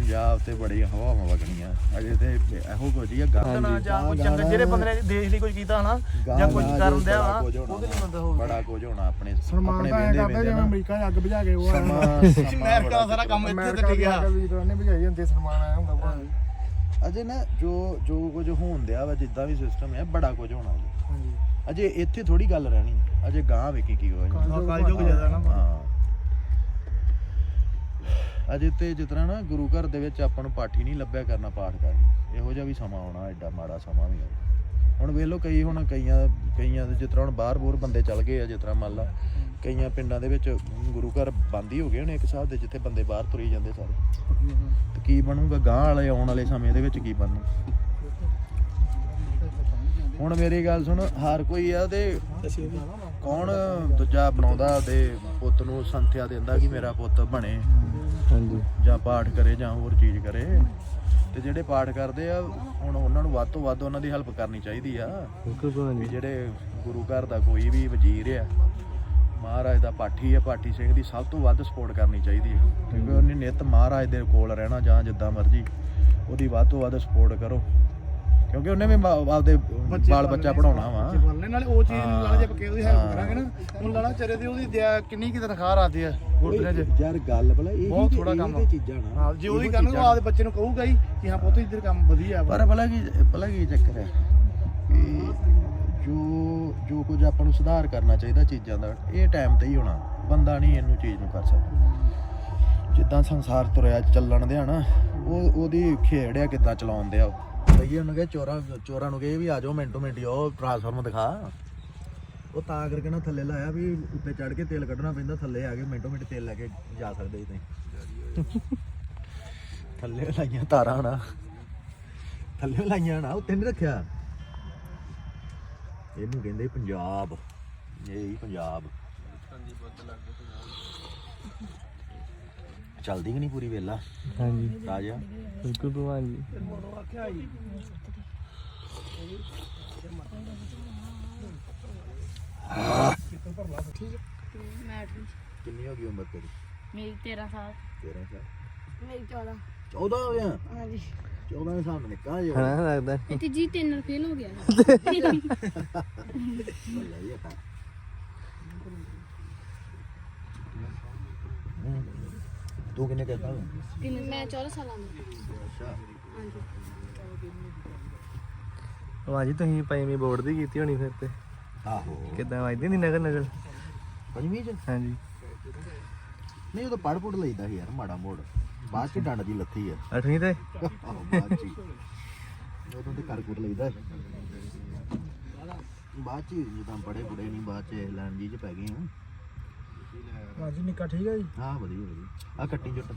ਪੰਜਾਬ ਤੇ ਬੜੀ ਹਵਾਵਾਂ ਵਗਣੀਆਂ। ਅਜੇ ਤੇ ਇਹੋ ਕੁਝ ਹੀ ਆ ਗਾਣਾ ਨਾ ਜਾਂ ਕੋਈ ਚੰਗਾ ਜਿਹੜੇ ਬੰਦੇ ਨੇ ਦੇਸ਼ ਲਈ ਕੁਝ ਕੀਤਾ ਹਨਾ ਜਾਂ ਕੁਝ ਕਰਨ ਦਿਆ ਹਨਾ ਉਹਦੇ ਲਈ ਬੰਦਾ ਹੋਵੇ ਬੜਾ ਕੁਝ ਹੋਣਾ ਆਪਣੇ ਆਪਣੇ ਜਿਵੇਂ ਨਾ। ਅਮਰੀਕਾ 'ਚ ਅੱਗ ਬੁਝਾ ਕੇ ਉਹ ਅਮਰੀਕਾ ਦਾ ਸਾਰਾ ਕੰਮ ਇੱਥੇ ਅਮਰੀਕਾ ਤੇ ਅੱਗ ਵੀਰ ਨੇ ਬੁਝਾਈ ਹੁੰਦੀ ਸਲਮਾਨ ਆਇਆ ਹੁੰਦਾ ਭਰਾ ਅਜੇ ਨਾ ਜੋ ਜੋ ਕੁਝ ਹੋਣ ਦਿਆ ਵਾ ਜਿੱਦਾਂ ਵੀ ਸਿਸਟਮ ਹੈ ਬੜਾ ਕੁਝ ਹੋਣਾ ਹਾਂਜੀ। ਅਜੇ ਇੱਥੇ ਥੋੜੀ ਗੱਲ ਰਹਿਣੀ। ਅਜੇ ਗਾਂ ਵੇਖੀ ਕੀ ਹੋਇਆ ਹਾਂ ਕਾਲਜੋਗ ਜ਼ਿਆਦਾ ਨਾ। ਹਾਂ। ਅਜੇ ਤੇ ਜਿਸ ਤਰ੍ਹਾਂ ਨਾ ਗੁਰੂ ਘਰ ਦੇ ਵਿੱਚ ਆਪਾਂ ਨੂੰ ਪਾਠੀ ਨਹੀਂ ਲੱਭਿਆ ਕਰਨਾ, ਪਾਠ ਕਰਨੀ। ਇਹੋ ਜਿਹਾ ਵੀ ਸਮਾਂ ਆਉਣਾ, ਐਡਾ ਮਾੜਾ ਸਮਾਂ ਵੀ ਆਉਣਾ। ਹੁਣ ਵੇਖ ਲਓ ਕਈ ਹੁਣ ਕਈਆਂ ਕਈਆਂ ਦੇ ਜਿਸ ਤਰ੍ਹਾਂ ਹੁਣ ਬਾਹਰ ਬੂਰ ਬੰਦੇ ਚੱਲ ਗਏ ਆ, ਜਿਸ ਤਰ੍ਹਾਂ ਮੰਨ ਲਾ ਕਈਆਂ ਪਿੰਡਾਂ ਦੇ ਵਿੱਚ ਗੁਰੂ ਘਰ ਬੰਦ ਹੀ ਹੋ ਗਏ ਹੁਣ ਇੱਕ ਹਿਸਾਬ ਦੇ, ਜਿੱਥੇ ਬੰਦੇ ਬਾਹਰ ਤੁਰੀ ਜਾਂਦੇ ਸਾਰੇ। ਤੇ ਕੀ ਬਣੂਗਾ ਗਾਂ ਵਾਲੇ ਆਉਣ ਵਾਲੇ ਸਮੇਂ ਦੇ ਵਿੱਚ ਕੀ ਬਣੂ? ਹੁਣ ਮੇਰੀ ਗੱਲ ਸੁਣ, ਹਰ ਕੋਈ ਆ ਤੇ ਕੌਣ ਦੂਜਾ ਬਣਾਉਂਦਾ ਤੇ ਪੁੱਤ ਨੂੰ ਸੰਥਿਆ ਦਿੰਦਾ ਕਿ ਮੇਰਾ ਪੁੱਤ ਬਣੇ? ਹਾਂਜੀ। ਜਾਂ ਪਾਠ ਕਰੇ ਜਾਂ ਹੋਰ ਚੀਜ਼ ਕਰੇ। ਤੇ ਜਿਹੜੇ ਪਾਠ ਕਰਦੇ ਆ ਹੁਣ ਉਹਨਾਂ ਨੂੰ ਵੱਧ ਤੋਂ ਵੱਧ ਉਹਨਾਂ ਦੀ ਹੈਲਪ ਕਰਨੀ ਚਾਹੀਦੀ ਆ। ਬਿਲਕੁਲ ਵੀ ਜਿਹੜੇ ਗੁਰੂ ਘਰ ਦਾ ਕੋਈ ਵੀ ਵਜ਼ੀਰ ਆ ਮਹਾਰਾਜ ਦਾ ਪਾਠੀ ਆ ਪਾਠੀ ਸਿੰਘ ਦੀ ਸਭ ਤੋਂ ਵੱਧ ਸਪੋਰਟ ਕਰਨੀ ਚਾਹੀਦੀ ਹੈ ਕਿਉਂਕਿ ਉਹਨੇ ਨਿਤ ਮਹਾਰਾਜ ਦੇ ਕੋਲ ਰਹਿਣਾ ਜਾਂ ਜਿੱਦਾਂ ਮਰਜ਼ੀ ਉਹਦੀ ਵੱਧ ਤੋਂ ਵੱਧ ਸਪੋਰਟ ਕਰੋ। ਕਿਉਂਕਿ ਉਹਨੇ ਵੀ ਮਾ- ਆਪਦੇ ਬਾਲ ਬੱਚਾ ਪੜਾਉਣਾ ਵਾ। ਨਾਲੇ ਉਹ ਚੀਜ਼। ਨਾਲ ਜੇ ਆਪਾਂ ਉਹਦੀ ਹੈਲਪ ਕਰਾਂਗੇ ਨਾ ਹੁਣ ਲਾਲਾ ਚਰੇ ਦੀ ਉਹਦੀ ਦਿਆ ਕਿੰਨੀ ਕੀ ਤਨਖਾਹ ਆਦੀ ਆ ਗੁਰਦੁਆਰੇ 'ਚ। ਯਾਰ ਗੱਲ ਭਲਾ ਇਹ ਬਹੁਤ ਥੋੜ੍ਹਾ ਕੰਮ ਆ। ਚੀਜ਼ਾਂ ਨਾ। ਹਾਂ ਜੇ ਉਹਦੀ ਚੀਜ਼ਾਂ ਆਪਦੇ ਬੱਚੇ ਨੂੰ ਕਹੂਗਾ ਹੀ ਕਿ ਹਾਂ ਪੁੱਤ ਇੱਧਰ ਕੰਮ ਵਧੀਆ ਵਾ। ਪਰ ਭਲਾ ਕੀ ਭਲਾ ਕੀ ਚੱਕਰ ਹੈ ਕਿ ਜੋ ਜੋ ਕੁਝ ਆਪਾਂ ਨੂੰ ਸੁਧਾਰ ਕਰਨਾ ਚਾਹੀਦਾ ਚੀਜ਼ਾਂ ਦਾ ਇਹ ਟਾਈਮ ਤੇ ਹੀ ਹੋਣਾ। ਬੰਦਾ ਨਹੀਂ ਇਹਨੂੰ ਚੀਜ਼ ਨੂੰ ਕਰ ਸਕਦਾ। ਜਿੱਦਾਂ ਸੰਸਾਰ ਤੁਰਿਆ ਚੱਲਣ ਦੇ ਨਾ ਉਹ ਉਹਦੀ ਖੇੜਿਆ ਕਿੱਦਾਂ ਚਲਾਉਂਦੇ ਆ ਉਹ। ਭਈਏ ਉਹਨੂੰ ਕਹੇ ਚੋਰਾਂ ਚੋਰਾਂ ਨੂੰ ਕਹੇ ਵੀ ਆ ਜਾਓ ਮਿੰਟੋ ਮਿੰਟ ਉਹ ਟ੍ਰਾਂਸਫਾਰਮਰ ਦਿਖਾ। ਉਹ ਤਾਂ ਕਰਕੇ ਨਾ ਥੱਲੇ ਲਾਇਆ ਵੀ ਉੱਤੇ ਚੜ ਕੇ ਤੇਲ ਕੱਢਣਾ ਪੈਂਦਾ, ਥੱਲੇ ਆ ਕੇ ਮਿੰਟੋ ਮਿੰਟ ਤੇਲ ਲੈ ਕੇ ਜਾ ਸਕਦੇ ਤੁਸੀਂ। ਥੱਲੇ ਲਾਈਆਂ ਤਾਰਾਂ ਨਾ। ਥੱਲੇ ਲਾਈਆਂ ਨਾ, ਉੱਤੇ ਨਹੀਂ ਰੱਖਿਆ। ਇਹਨੂੰ ਕਹਿੰਦੇ ਪੰਜਾਬ। ਇਹ ਹੀ ਪੰਜਾਬ। ਚਲਦੀ ਕਿ ਨਹੀਂ ਪੂਰੀ ਵੇਲਾ। ਹਾਂਜੀ। ਰਾਜਾ ਬਿਲਕੁਲ ਭਲਵਾਨ ਜੀ। ਕਿੰਨੀ ਹੋ ਗਈ ਉਮਰ ਤੇਰੀ? ਮੇਰੀ 13 ਸਾਲ। 13 ਸਾਲ। ਮੇਰੀ 14 14 ਹੋ ਗਿਆ? ਹਾਂਜੀ। 14 ਦੇ ਸਾਹਮਣੇ ਨਿੱਕਾ ਜਿਹਾ। ਹਣਾ ਲੱਗਦਾ। ਤੇ ਜੀ ਤਿੰਨ ਫੇਲ ਹੋ ਗਿਆ। ਹੂੰ। ਤੂੰ ਕਿੰਨੇ ਕਰਦਾ ਤਿੰਨ ਮੈਂ 14 ਸਾਲਾਂ ਦਾ। ਅੱਛਾ। ਹਾਂਜੀ ਭਲਵਾਨ ਜੀ ਤੁਸੀਂ ਪੰਜਵੀਂ ਬੋਰਡ ਦੀ ਕੀਤੀ ਹੋਣੀ ਫਿਰ ਤੇ। ਆਹੋ। ਕਿੱਦਾਂ ਵੱਜਦੀ ਨਹੀਂ ਨਗਰ ਨਗਰ? ਪੰਜਵੀਂ ਚ? ਹਾਂਜੀ। ਨਹੀਂ ਉਹ ਤਾਂ ਪੜ ਪੁੜ ਲਈਦਾ ਸੀ ਯਾਰ ਮਾੜਾ ਮੋੜ। ਬਾਅਦ ਚ ਡੰਡ ਦੀ ਲੱਥੀ ਆ। ਅੱਠਵੀਂ ਤੇ? ਆਹੋ, ਬਾਅਦ ਚ ਹੀ। ਉਦੋਂ ਤੇ ਕਰ ਕੁਰ ਲਈਦਾ ਸੀ। ਬਾਅਦ ਚ ਹੀ ਜਦੋਂ ਬੜੇ ਬੁੜੇ ਨਹੀਂ ਬਾਅਦ ਚ ਲੈਣ ਜੀ ਚ ਪੈ ਗਏ ਹਾਂ। ਭਾਜੀ ਨਿੱਕਾ ਠੀਕ ਹੈ ਜੀ? ਹਾਂ ਵਧੀਆ ਵਧੀਆ। ਆ ਕੱਟੀ ਜੁੱਟ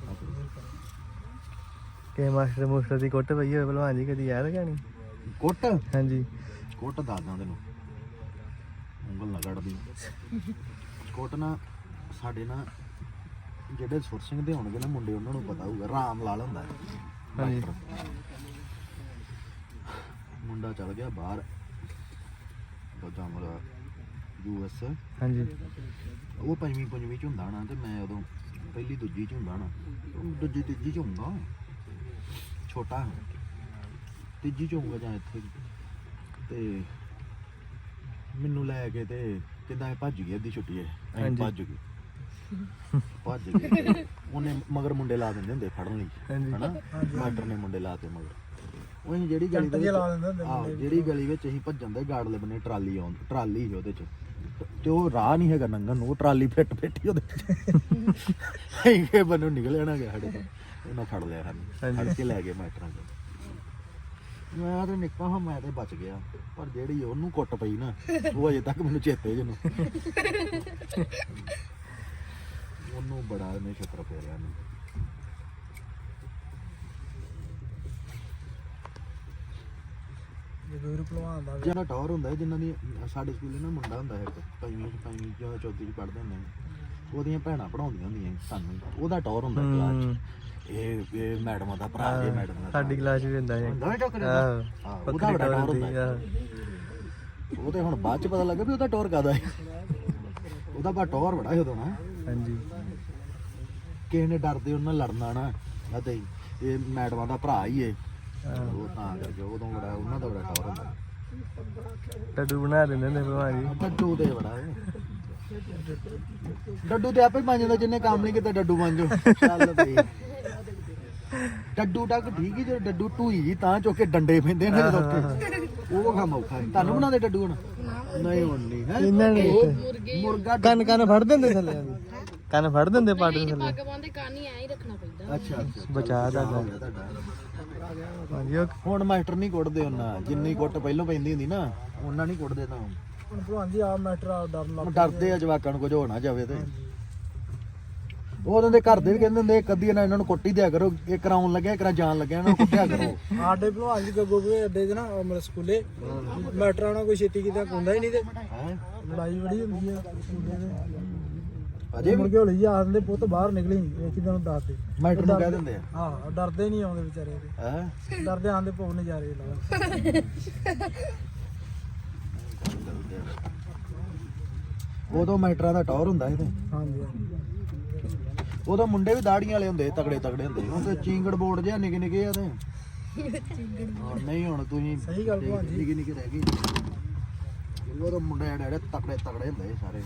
ਕਿ। ਮਾਸਟਰ ਮੂਸਟਰ ਦੀ ਕੁੱਟ ਪਈ ਹੋਵੇ ਭਲਵਾਨ ਜੀ ਕਦੀ ਯਾਦ ਗਾਣੀ ਕੁੱਟ? ਹਾਂਜੀ। ਕੁੱਟ ਦੱਸਦਾ ਤੈਨੂੰ। ਉਂਗਲ ਨਾ ਕੱਢਦੀ ਕੁੱਟ ਨਾ ਸਾਡੇ ਨਾ ਜਿਹੜੇ ਸੁਰ ਸਿੰਘ ਦੇ ਹੋਣਗੇ ਨਾ ਮੁੰਡੇ ਉਹਨਾਂ ਨੂੰ ਪਤਾ ਹੋਊਗਾ। ਰਾਮ ਲਾਲ ਹੁੰਦਾ ਹੈ, ਹਾਂਜੀ। ਮੁੰਡਾ ਚਲ ਗਿਆ ਬਾਹਰ। ਦੂਜਾ ਮੇਰਾ ਯੂਐਸ ਹਾਂਜੀ। ਉਹ ਪੰਜਵੀਂ ਪੰਜਵੀਂ ਚ ਹੁੰਦਾ ਨਾ ਤੇ ਮੈਂ ਉਦੋਂ ਪਹਿਲੀ ਦੂਜੀ ਚ ਹੁੰਦਾ ਨਾ। ਉਹ ਦੂਜੀ ਤੀਜੀ ਚ ਹੁੰਦਾ। ਛੋਟਾ ਹਾਂ। ਤੀਜੀ ਚ ਹੋਊਗਾ ਜਾਂ ਇੱਥੇ। ਤੇ ਮੈਨੂੰ ਲੈ ਕੇ ਤੇ ਕਿਦਾਂ ਇਹ ਭੱਜ ਗਈ ਅੱਧੀ ਛੁੱਟੀ ਅਸੀਂ ਹਾਂਜੀ। ਭੱਜ ਗਏ ਭੱਜ ਗਏ ਉਹਨੇ ਮਗਰ ਮੁੰਡੇ ਲਾ ਦਿੰਦੇ ਹੁੰਦੇ ਫੜਨ ਲਈ। ਹਾਂਜੀ। ਹਨਾ? ਮਾਸਟਰ ਨੇ ਮੁੰਡੇ ਲਾਤੇ ਮਗਰ। ਉਹ ਅਸੀਂ ਜਿਹੜੀ ਗਲੀ ਦੇ ਲਾ ਵਿੱਚ ਦਿੰਦੇ ਹੁੰਦੇ ਆਹੋ ਜਿਹੜੀ ਗਲੀ ਵਿੱਚ ਅਸੀਂ ਭੱਜਣ ਦੇ ਗਾੜਲੇ ਬੰਨੇ ਟਰਾਲੀ ਆਉਂ ਟਰਾਲੀ ਸੀ ਉਹਦੇ ਚ। ਤੇ ਉਹ ਰਾਹ ਨਹੀਂ ਹੈਗਾ ਨੰਗਨ ਨੂੰ ਟਰਾਲੀ ਫਿੱਟ ਫਿੱਟ ਉਹਦੇ ਇਹ ਬੰਨੋਂ ਨਿਕਲ ਜਾਣਾ ਗਿਆ ਸਾਡੇ ਤੋਂ ਉਹਨਾਂ ਫੜ ਲਿਆ ਸਾਨੂੰ। ਫੜ ਕੇ ਲੈ ਗਏ ਮਾਸਟਰਾਂ ਕੋਲ। ਮੈਂ ਤੇ ਨਿੱਕਾ ਹਾਂ ਮੈਂ ਤੇ ਬਚ ਗਿਆ। ਪਰ ਜਿਹੜੀ ਉਹਨੂੰ ਕੁੱਟ ਪਈ ਨਾ ਉਹ ਅਜੇ ਤੱਕ ਮੈਨੂੰ ਚੇਤੇ ਜਨੂੰ ਉਹਨੂੰ ਬੜਾ ਨੇ ਛੱਤਰ ਫੇਰਿਆ ਨੇ ਭਲਵਾਨ ਦਾ ਜਿਹੜਾ ਟੌਰ ਹੁੰਦਾ ਹੈ, ਜਿਨ੍ਹਾਂ ਦੀ ਸਾਡੇ ਸਕੂਲੇ ਨਾ ਮੁੰਡਾ ਹੁੰਦਾ ਹੈ ਇੱਕ ਪੰਜਵੀਂ ਚ ਪੰਜਵੀਂ ਜਾਂ ਚੌਥੀ ਚ ਪੜ੍ਹਦੇ ਹੁੰਦੇ ਨੇ। ਉਹਦੀਆਂ ਭੈਣਾਂ ਪੜਾਉਂਦੀਆਂ ਹੁੰਦੀਆਂ ਸੀ ਸਾਨੂੰ। ਉਹਦਾ ਟੌਰ ਹੁੰਦਾ ਕਲਾਸ ਹੂੰ। ਚ। ਇਹ ਇਹ ਮੈਡਮ ਦਾ ਭਰਾ ਇਹ ਮੈਡਮ ਦਾ ਸਾਡੀ ਕਲਾਸ ਵੀ ਹੁੰਦਾ ਹੈ ਹੁੰਦਾ ਹੈ ਟੋਕਰੇ ਹਾਂ ਉਹਦਾ ਟੌਰ ਹੁੰਦਾ ਹੈ। ਉਹ ਤੇ ਹੁਣ ਬਾਅਦ ਚ ਪਤਾ ਲੱਗਾ ਵੀ ਉਹਦਾ ਟੌਰ ਕਾਦਾ ਹੈ। ਉਹਦਾ ਬਾ ਟੌਰ ਬੜਾ ਉਦੋਂ ਨਾ। ਹਾਂਜੀ। ਕਿਸੇ ਨੇ ਡਰਦੇ ਉਹਨਾਂ ਲੜਨਾ ਨਾ। ਅਤੇ ਇਹ ਮੈਡਮਾਂ ਦਾ ਭਰਾ ਹੀ ਏ। ਉਹ ਤਾਂ ਕਰਕੇ ਉਦੋਂ ਬੜਾ ਉਹਨਾਂ ਦਾ ਬੜਾ ਟੌਰ ਹੁੰਦਾ। ਟੱਡੂ ਬਣਾ ਦਿੰਦੇ ਨੇ ਭਲਵਾਨ ਜੀ। ਡੱਡੂ ਤੇ ਬੜਾ ਡੱਡੂ ਤੇ ਆਪੇ ਬਣ ਜਾਂਦਾ ਜਿੰਨੇ ਕੰਮ ਨਹੀਂ ਕੀਤਾ ਡੱਡੂ ਬਣ ਜਾਓ। ਚੱਲ ਬਈ। ਡੱਡੂ ਤੱਕ ਠੀਕ ਹੀ ਜੇ ਡੱਡੂ ਢੂਈ ਜੀ ਤਾਂ ਚੁੱਕ ਕੇ ਡੰਡੇ ਪੈਂਦੇ ਨੇ ਉਹ ਕੰਮ ਔਖਾ ਹੈ ਤੁਹਾਨੂੰ ਬਣਾਦੇ ਡੱਡੂ ਹੁਣ? ਨਹੀਂ ਹੁਣ ਨਹੀਂ ਹੈ? ਇਹਨਾਂ ਨੇ ਮੁਰਗਾ ਕੰਨ ਕੰਨ ਫੜ ਦਿੰਦੇ ਥੱਲੇ ਕੰਨ ਫੜ ਦਿੰਦੇ ਪਾਟ ਥੱਲੇ। ਪੱਗ ਬੰਦੇ ਕੰਨ ਹੀ ਐ ਹੀ ਰੱਖਣਾ ਪੈਂਦਾ। ਅੱਛਾ ਅੱਛਾ। ਬਚਾ ਦਾ ਤੁਹਾਡਾ। ਹਾਂਜੀ ਉਹ ਹੁਣ ਮਾਸਟਰ ਨਹੀਂ ਕੁੱਟਦੇ ਉਹਨਾਂ ਜਿੰਨੀ ਕੁੱਟ ਪਹਿਲਾਂ ਪੈਂਦੀ ਹੁੰਦੀ ਨਾ ਉਹਨਾਂ ਨਹੀਂ ਕੁੱਟਦੇ ਤਾਂ। ਹੁਣ ਭਲਵਾਨ ਜੀ ਆ ਮੈਟਰ ਆ ਡਰ ਲੱਗ ਹੁਣ ਡਰਦੇ ਆ ਜਵਾਕਾਂ ਨੂੰ ਕੁਝ ਹੋ ਨਾ ਜਾਵੇ ਤੇ। ਉਹ ਉਹਨਾਂ ਦੇ ਘਰ ਦੇ ਵੀ ਕਹਿੰਦੇ ਹੁੰਦੇ ਇੱਕ ਅੱਧੀ ਨਾ ਇਹਨਾਂ ਨੂੰ ਕੁੱਟੀ ਦਿਆ ਕਰੋ ਇਹ ਕਰਾਉਣ ਲੱਗਿਆ ਕਰਾ ਜਾਣ ਲੱਗਿਆ ਇਹਨਾਂ ਨੂੰ ਕੁੱਟਿਆ ਕਰੋ। (laughs) ਸਾਡੇ ਭਲਵਾਨ ਜੀ ਗੱਗੋ ਦੇ ਅੱਡੇ 'ਚ ਨਾ ਮਤਲਬ ਸਕੂਲੇ ਮੈਟਰ ਨਾਲ ਕੋਈ ਛੇਤੀ ਕਿਤੇ ਹੁੰਦਾ ਹੀ ਨਹੀਂ ਤੇ। ਲੜਾਈ ਬੜੀ ਹੁੰਦੀ ਆ ਸਕੂਲੇ ਦੇ ਅਜੇ ਮੁੜ ਕੇ ਹੌਲੀ ਜੀ ਆਖਦੇ ਪੁੱਤ ਬਾਹਰ ਨਿਕਲੀ ਇਹ ਕਿਦਾਂ ਨੂੰ ਦੱਸ ਦੇ ਮਾਸਟਰ ਨੂੰ ਕਹਿ ਦਿੰਦੇ ਆ। ਹਾਂ ਡਰਦੇ ਨਹੀਂ ਆਉਂਦੇ ਵਿਚਾਰੇ ਤੇ ਹੈ? ਡਰਦੇ ਆਂਦੇ ਪਉ ਨਜ਼ਾਰੇ ਲਾ ਉਦੋਂ ਮਾਸਟਰਾਂ ਦਾ ਟੌਰ ਹੁੰਦਾ ਤੇ। ਹਾਂਜੀ ਉਦੋਂ ਮੁੰਡੇ ਵੀ ਦਾੜੀਆਂ ਵਾਲੇ ਹੁੰਦੇ ਤਗੜੇ ਤਗੜੇ ਹੁੰਦੇ ਹੁਣ ਤੇ ਚਿੰਗੜ ਬੋਰਡ ਜਿਹਾ ਨਿੱਕੇ ਨਿੱਕੇ ਆ ਤੇ। ਨਹੀਂ ਹੁਣ ਤੁਸੀਂ ਸਹੀ ਗੱਲ ਭਲਵਾਨ ਜੀ ਨਿੱਕੇ ਨਿੱਕੇ ਰਹਿ ਗਏ। ਉਦੋਂ ਮੁੰਡੇ ਜਿਹੜੇ ਤਗੜੇ ਤਗੜੇ ਹੁੰਦੇ ਸਾਰੇ।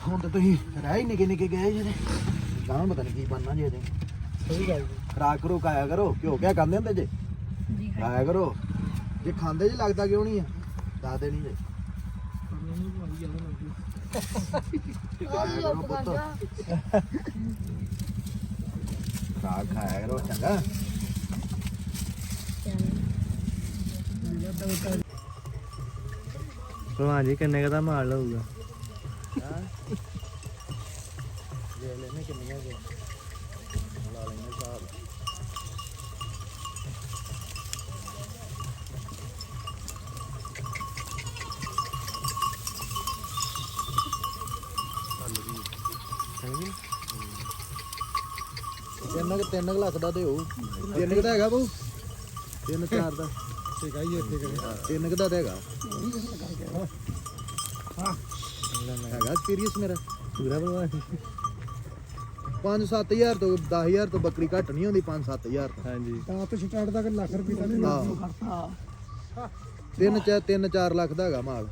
ਹੁਣ ਤੇ ਤੁਸੀਂ ਰਹਿ ਹੀ ਨਿੱਕੇ ਨਿੱਕੇ ਗਏ ਜਿਹੜੇ ਗਾਂ ਪਤਾ ਨਹੀਂ ਕੀ ਬਣਨਾ ਜੀ ਅਜੇ ਸਹੀ ਗੱਲ ਜੀ। ਖਰਾਕ ਕਰੋ ਖਾਇਆ ਕਰੋ ਘਿਓ ਕਿਆ ਖਾਂਦੇ ਹੁੰਦੇ ਜੇ? ਖਾਇਆ ਕਰੋ। ਜੇ ਖਾਂਦੇ ਜੇ ਲੱਗਦਾ ਕਿਉਂ ਨਹੀਂ ਆ? ਦੱਸ ਦੇਣੀ ਜੇ। ਖਾਇਆ ਕਰੋ ਪੁੱਤ। ਖਰਾਕ ਖਾਇਆ ਕਰੋ ਚੰਗਾ। ਭਲਵਾਨ ਜੀ ਕਿੰਨੇ ਕਦਾ ਮਾਰ ਲਊਗਾ ਲੈ ਲੈਨੇ ਕਿੰਨੀਆਂ ਜੇ ਲਾ ਲੈਨੇ ਹਿਸਾਬ ਤਿੰਨ ਕੁ- ਤਿੰਨ ਕੁ ਲੱਖ ਦਾ ਤੇ ਹੋਊ। ਤਿੰਨ ਕੁ ਦਾ ਹੈਗਾ ਬਹੁ ਤਿੰਨ ਚਾਰ ਦਾ। ਠੀਕ ਆ ਜੀ ਇੱਥੇ ਕਰੇ ਤਿੰਨ ਕੁ ਦਾ ਤਾਂ ਹੈਗਾ। ਹੈਗਾ ਸੀਰੀਅਸ ਮੇਰਾ। ਪੂਰਾ ਭਲਵਾਨ। ਜੀ 5-7000 ਤੋਂ 10000 ਤੋਂ ਬੱਕਰੀ ਘੱਟ ਨਹੀਂ ਹੁੰਦੀ 5-7000 ਤੋਂ। ਹਾਂਜੀ। ਤਾਂ ਤੋਂ ਸਟਾਰਟ ਤੱਕ ਲੱਖ ਰੁਪਏ ਦਾ ਨਹੀਂ ਹਾਂ ਤਿੰਨ ਚਾ ਤਿੰਨ 4 ਲੱਖ ਦਾ ਹੈਗਾ ਮਾਲ।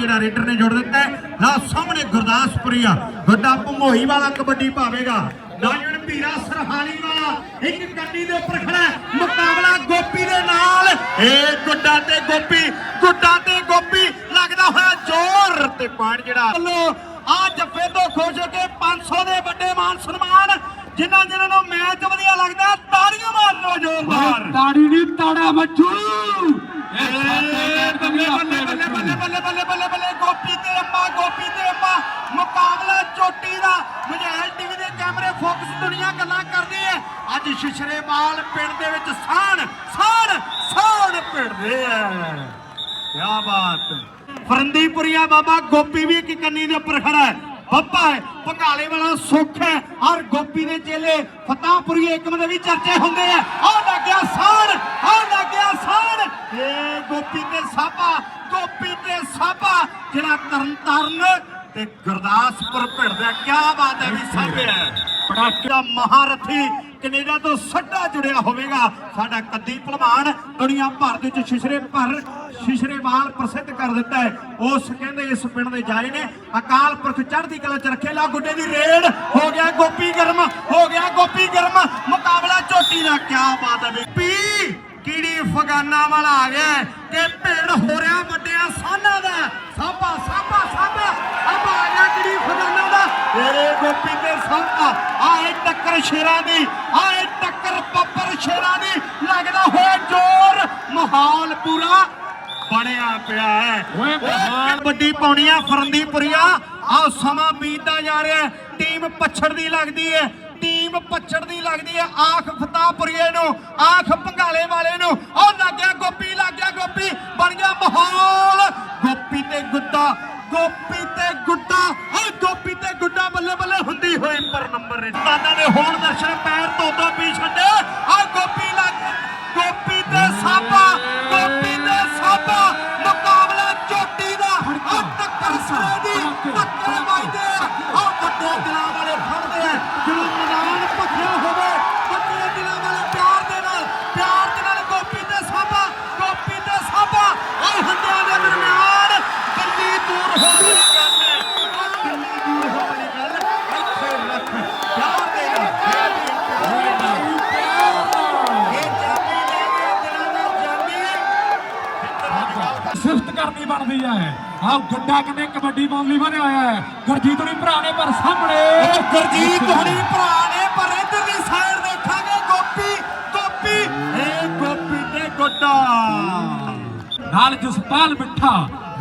ਜਿਹੜਾ ਰੇਡਰ ਨੇ ਜੋੜ ਦਿੱਤਾ ਨਾ ਸਾਹਮਣੇ ਗੁਰਦਾਸਪੁਰੀਆ ਵੱਡਾ ਭਮੋਈ ਵਾਲਾ ਕਬੱਡੀ ਪਾਵੇਗਾ ਨਾਜਣ ਭੀਰਾ ਸਰਹਾਲੀ ਵਾਲਾ ਇੱਕ ਕੰਨੀ ਦੇ ਉੱਪਰ ਖੜਾ। ਮੁਕਾਬਲਾ ਗੋਪੀ ਦੇ ਨਾਲ। ਇਹ ਗੁੱਡਾ ਤੇ ਗੋਪੀ ਗੁੱਡਾ ਤੇ ਗੋਪੀ। ਲੱਗਦਾ ਹੋਇਆ ਜ਼ੋਰ ਤੇ ਪਾਣ ਜਿਹੜਾ। ਵੱਲੋਂ ਆ ਜੱਫੇ ਤੋਂ ਖੁਸ਼ ਹੋ ਕੇ 500 ਦੇ ਵੱਡੇ ਮਾਨ ਸਨਮਾਨ ਜਿਨ੍ਹਾਂ ਜਿਨ੍ਹਾਂ ਨੂੰ ਮੈਚ ਵਧੀਆ ਲੱਗਦਾ ਤਾੜੀਆਂ ਮਾਰੋ ਜ਼ੋਰਦਾਰ ਤਾੜੀ ਨਹੀਂ ਤਾੜਾ ਮੱਛੂ। ਬੱਲੇ ਬੱਲੇ ਬੱਲੇ ਬੱਲੇ ਬੱਲੇ ਬੱਲੇ ਬੱਲੇ ਬੱਲੇ ਗੋਪੀ ਤੇ ਅੰਮਾ ਗੋਪੀ ਤੇ ਅੰਮਾ ਮੁਕਾਬਲਾ ਚੋਟੀ ਦਾ ਮਜੈਲ ਟੀਵੀ ਦੇ ਕੈਮਰੇ ਫੋਕਸ ਦੁਨੀਆ ਗੱਲਾਂ ਕਰਦੀ ਹੈ ਅੱਜ ਸ਼ਿਸ਼ਰੇਵਾਲ ਪਿੰਡ ਦੇ ਵਿੱਚ ਸਾਣ ਸਾਣ ਸਾਣ ਪਿੰਡਦੇ ਆ ਕਿਆ ਬਾਤ ਫਰੰਦੀਪੁਰੀਆ ਬਾਬਾ ਗੋਪੀ ਵੀ ਇੱਕ ਕੰਨੀ ਦੇ ਉੱਪਰ ਖੜਾ ਹੈ। ਬੱਬਾ ਹੈ, ਭੰਗਾਲੇ ਵਾਲਾ ਸੁੱਖ ਹੈ। ਔਰ ਗੋਪੀ ਦੇ ਚੇਲੇ ਫਤਾਪੁਰੀ ਏਕਮ ਦੇ ਵੀ ਚਰਚੇ ਹੁੰਦੇ ਆ। ਆ ਲੱਗਿਆ ਸਾਣ ਆ ਲੱਗਿਆ ਸਾਣ ਇਹ ਗੋਪੀ ਤੇ ਸਾਬਾ, ਗੋਪੀ ਤੇ ਸਾਬਾ। ਜਿਹੜਾ ਤਰਨ ਤੇ ਗੁਰਦਾਸਪੁਰ ਭਿੜਦਾ ਕਿਆ ਬਾਤ ਹੈ ਵੀ ਸਾਹਮਣੇ ਹੈ। ਦਾ ਮਹਾਰਥੀ ਕੈਨੇਡਾ ਤੋਂ ਸੱਡਾ ਜੁੜਿਆ ਹੋਵੇਗਾ। ਸਾਡਾ ਕੱਦੀ ਭਲਵਾਨ ਦੁਨੀਆ ਭਰ ਦੇ ਵਿੱਚ ਸ਼ਿਸ਼ਰੇ ਭਰ ਸ਼ਿਸ਼ਰੇਵਾਲ ਪ੍ਰਸਿੱਧ ਕਰ ਦਿੱਤਾ ਹੈ। ਉਸ ਕਹਿੰਦੇ ਇਸ ਪਿੰਡ ਦੇ ਜਾਏ ਨੇ, ਅਕਾਲ ਪੁਰਖ ਚੜ੍ਹਦੀ ਕਲਾ ਚ ਰੱਖੇ। ਲਾ ਗੁੱਡੇ ਦੀ ਰੇਡ, ਹੋ ਗਿਆ ਗੋਪੀ ਗਰਮ, ਹੋ ਗਿਆ ਗੋਪੀ ਗਰਮ। ਮੁਕਾਬਲਾ ਚੋਟੀ ਦਾ ਕੀ ਬਾਤ ਹੈ ਪੀ ਕੀੜੀ ਫਗਾਨਾ ਵਾਲਾ ਆ ਗਿਆ ਕਿ ਭੇੜ ਹੋ ਰਿਹਾ ਵੱਡਿਆਂ ਸਾਨਾਂ ਦਾ। ਸਾਬਾ ਸਾਬਾ ਸਾਬਾ। ਅਬ ਆ ਗਿਆ ਕੀੜੀ ਫਗਾਨਾ ਦਾ। ਤੇਰੇ ਗੋਪੀ ਤੇ ਸਾਬਾ ਆਏ ਟੱਕਰ ਸ਼ੇਰਾਂ ਦੀ ਆਏ ਟੱਕਰ ਪੱਪਰ ਸ਼ੇਰਾਂ ਦੀ। ਲੱਗਦਾ ਹੋਇਆ ਜ਼ੋਰ ਮਾਹੌਲ ਪੂਰਾ ਬਣਿਆ ਪਿਆ ਹੈ। ਓਏ ਵੱਡੀ ਪੌਣੀਆਂ ਫਰੰਦੀਪੁਰੀਆ। ਆਹ ਸਮਾਂ ਬੀਤਦਾ ਜਾ ਰਿਹਾ ਟੀਮ ਪੱਛੜ ਦੀ ਲੱਗਦੀ ਹੈ। ਟੀਮ ਪੱਛੜ ਦੀ ਲੱਗਦੀ ਹੈ ਆਖ ਫਤਾਪੁਰੀਏ ਨੂੰ, ਆਖ ਭੰਗਾਲੇ ਵਾਲੇ ਨੂੰ। ਉਹ ਲੱਗ ਗੋਪੀ ਲੱਗ ਗੋਪੀ, ਬਣ ਗਿਆ ਮਾਹੌਲ। ਕਰਨੀ ਬਣਦੀ ਹੈ। ਆਹ ਗੁੱਡਾ ਕਹਿੰਦੇ ਕਬੱਡੀ ਪਾਉਣ ਲਈ ਹੋਇਆ ਹੈ। ਗੁਰਜੀਤ ਹੁਣੀ ਭਰਾ ਨੇ ਪਰ ਸਾਹਮਣੇ। ਗੁਰਜੀਤ ਹੁਣੀ ਭਰਾ ਨੇ ਪਰ ਇਧਰਲੀ ਸਾਈਡ ਦੇਖਾਂਗੇ। ਗੋਪੀ ਗੋਪੀ ਏ ਗੋਪੀ ਤੇ ਗੋਡਾ। ਨਾਲ ਜਸਪਾਲ ਮਿੱਠਾ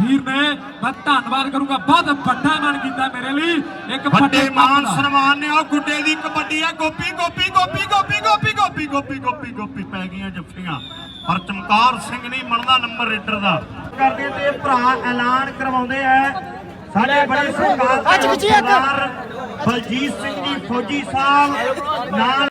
ਵੀਰ ਨੇ ਮੈਂ ਧੰਨਵਾਦ ਕਰੂੰਗਾ। ਬਹੁਤ ਵੱਡਾ ਮਾਨ ਕੀਤਾ ਮੇਰੇ ਲਈ। ਇੱਕ ਵੱਡੇ ਮਾਨ ਦਾ। ਸਨਮਾਨ ਨੇ। ਉਹ ਗੁੱਡੇ ਦੀ ਕਬੱਡੀ ਆ ਗੋਪੀ ਗੋਪੀ ਗੋਪੀ ਗੋਪੀ ਗੋਪੀ ਗੋਪੀ ਗੋਪੀ ਗੋਪੀ ਗੋਪੀ ਪੈ ਗਈਆਂ ਜੱਫੀਆਂ। ਪਰ ਚਮਕਾਰ ਸਿੰਘ ਨਹੀਂ ਮੰਨਦਾ ਨੰਬਰ ਰੇਡਰ ਦਾ। ਕਰਦੇ ਤੇ ਭਰਾ ਐਲਾਨ ਕਰਵਾਉਂਦੇ ਆ। ਸਾਡੇ ਬੜੇ ਸਰਕਾਰ ਬਲਜੀਤ ਸਿੰਘ ਜੀ ਫੌਜੀ ਸਾਹਿਬ ਨਾਲ